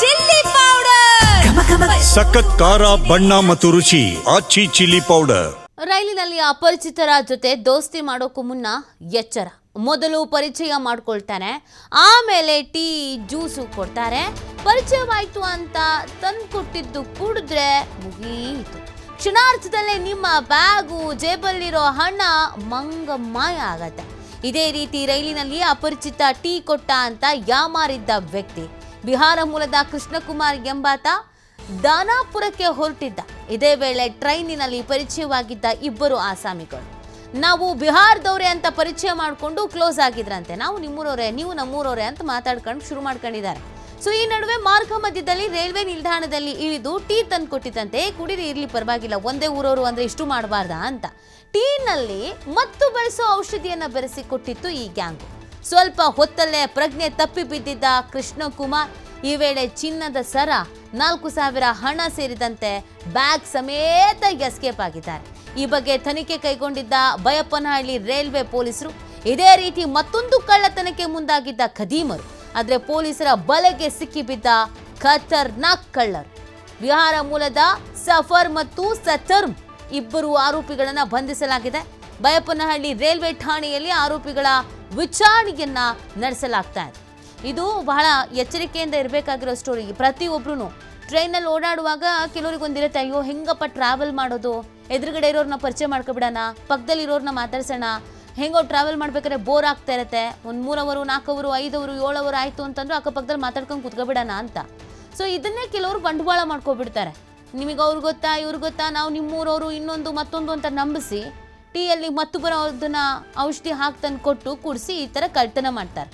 Chilli powder. ಸಖತ್ ಖಾರ ಬಣ್ಣ ಮತ್ತು ರುಚಿ ಆಚಿ ಚಿಲ್ಲಿ ಪೌಡರ್. ರೈಲಿನಲ್ಲಿ ಅಪರಿಚಿತರ ಜೊತೆ ದೋಸ್ತಿ ಮಾಡೋಕ್ಕೂ ಮುನ್ನ ಎಚ್ಚರ. ಮೊದಲು ಪರಿಚಯ ಮಾಡ್ಕೊಳ್ತಾನೆ. ಆಮೇಲೆ ಟೀ ಜ್ಯೂಸು ಕೊಡ್ತಾರೆ. ಪರಿಚಯವಾಯ್ತು ಅಂತ ತಂದು ಕೊಟ್ಟಿದ್ದು ಕುಡಿದ್ರೆ ಮುಗೀತು. ಕ್ಷಣಾರ್ಥದಲ್ಲೇ ನಿಮ್ಮ ಬ್ಯಾಗು ಜೇಬಲ್ಲಿರೋ ಹಣ ಮಂಗ ಮಾಯ ಆಗತ್ತೆ. ಇದೇ ರೀತಿ ರೈಲಿನಲ್ಲಿ ಅಪರಿಚಿತ ಟೀ ಕೊಟ್ಟ ಅಂತ ಯಾಮಾರಿದ್ದ ವ್ಯಕ್ತಿ. ಬಿಹಾರ ಮೂಲದ ಕೃಷ್ಣಕುಮಾರ್ ಎಂಬಾತ ದಾನಾಪುರಕ್ಕೆ ಹೊರಟಿದ್ದ. ಇದೇ ವೇಳೆ ಟ್ರೈನಿನಲ್ಲಿ ಪರಿಚಯವಾಗಿದ್ದ ಇಬ್ಬರು ಆಸಾಮಿಗಳು. ನಾವು ಬಿಹಾರದವ್ರೆ ಅಂತ ಪರಿಚಯ ಮಾಡಿಕೊಂಡು ಕ್ಲೋಸ್ ಆಗಿದ್ರಂತೆ. ನಾವು ನಿಮ್ಮೂರವ್ರೆ, ನೀವು ನಮ್ಮೂರವ್ರೆ ಅಂತ ಮಾತಾಡ್ಕೊಂಡು ಶುರು ಮಾಡ್ಕೊಂಡಿದ್ದಾರೆ. ಸೊ, ಈ ನಡುವೆ ಮಾರ್ಗ ಮಧ್ಯದಲ್ಲಿ ರೈಲ್ವೆ ನಿಲ್ದಾಣದಲ್ಲಿ ಇಳಿದು ಟೀ ತಂದು ಕೊಟ್ಟಿದ್ದಂತೆ, ಕುಡಿರಿ, ಇರ್ಲಿ, ಪರವಾಗಿಲ್ಲ, ಒಂದೇ ಊರವರು ಅಂದ್ರೆ ಇಷ್ಟು ಮಾಡಬಾರ್ದಾ? ಅಂತ. ಟೀನಲ್ಲಿ ಮತ್ತು ಬಳಸೋ ಔಷಧಿಯನ್ನ ಬೆರೆಸಿ ಕೊಟ್ಟಿತ್ತು ಈ ಗ್ಯಾಂಗು. ಸ್ವಲ್ಪ ಹೊತ್ತಲ್ಲೇ ಪ್ರಜ್ಞೆ ತಪ್ಪಿ ಬಿದ್ದಿದ್ದ ಕೃಷ್ಣಕುಮಾರ್ ಈ ವೇಳೆ ಚಿನ್ನದ ಸರ, ನಾಲ್ಕು ಸಾವಿರ ಹಣ ಸೇರಿದಂತೆ ಬ್ಯಾಗ್ ಸಮೇತ ಎಸ್ಕೇಪ್ ಆಗಿದ್ದಾರೆ. ಈ ಬಗ್ಗೆ ತನಿಖೆ ಕೈಗೊಂಡಿದ್ದ ಬಯಪ್ಪನಹಳ್ಳಿ ರೈಲ್ವೆ ಪೊಲೀಸರು ಇದೇ ರೀತಿ ಮತ್ತೊಂದು ಕಳ್ಳತನಕ್ಕೆ ಮುಂದಾಗಿದ್ದ ಖದೀಮರು. ಆದರೆ ಪೊಲೀಸರ ಬಲೆಗೆ ಸಿಕ್ಕಿಬಿದ್ದ ಖತರ್ನಾಕ್ ಕಳ್ಳರು. ಬಿಹಾರ ಮೂಲದ ಸಫರ್ ಮತ್ತು ಸತರ್ಮ್ ಇಬ್ಬರು ಆರೋಪಿಗಳನ್ನು ಬಂಧಿಸಲಾಗಿದೆ. ಬಯಪ್ಪನಹಳ್ಳಿ ರೈಲ್ವೆ ಠಾಣೆಯಲ್ಲಿ ಆರೋಪಿಗಳ ವಿಚಾರಣೆಯನ್ನ ನಡೆಸಲಾಗ್ತಾ ಇದೆ. ಇದು ಬಹಳ ಎಚ್ಚರಿಕೆಯಿಂದ ಇರಬೇಕಾಗಿರೋ ಸ್ಟೋರಿ ಪ್ರತಿಯೊಬ್ಬರೂ ಟ್ರೈನಲ್ಲಿ ಓಡಾಡುವಾಗ ಕೆಲವರಿಗೆ ಒಂದಿರುತ್ತೆ, ಅಯ್ಯೋ, ಹೆಂಗಪ್ಪ ಟ್ರಾವೆಲ್ ಮಾಡೋದು? ಎದುರುಗಡೆ ಇರೋರನ್ನ ಪರಿಚಯ ಮಾಡ್ಕೊಬಿಡೋಣ? ಪಕ್ಕದಲ್ಲಿ ಇರೋರ್ನ ಮಾತಾಡ್ಸೋಣ? ಹೆಂಗೋ ಟ್ರಾವೆಲ್ ಮಾಡ್ಬೇಕಾದ್ರೆ ಬೋರ್ ಆಗ್ತಾ ಇರುತ್ತೆ. ಒಂದು ಮೂರವರು, ನಾಲ್ಕವರು, ಐದವರು, ಏಳವರು ಆಯಿತು ಅಂತಂದ್ರೆ ಅಕ್ಕಪಕ್ಕದಲ್ಲಿ ಮಾತಾಡ್ಕೊಂಡು ಕುತ್ಕೊಬಿಡೋಣ ಅಂತ. ಸೊ ಇದನ್ನೇ ಕೆಲವರು ಬಂಡವಾಳ ಮಾಡ್ಕೊಬಿಡ್ತಾರೆ. ನಿಮಗೆ ಅವ್ರು ಗೊತ್ತಾ, ಇವ್ರು ಗೊತ್ತಾ? ನಾವು ನಿಮ್ಮೂರವರು ಇನ್ನೊಂದು ಮತ್ತೊಂದು ಅಂತ ನಂಬಿಸಿ ಟೀಯಲ್ಲಿ ಮತ್ತು ಬರೋದನ್ನ ಔಷಧಿ ಹಾಕಿ ತಂದು ಕೊಟ್ಟು ಕುಡಿಸಿ ಈ ಥರ ಕಳ್ತನ ಮಾಡ್ತಾರೆ.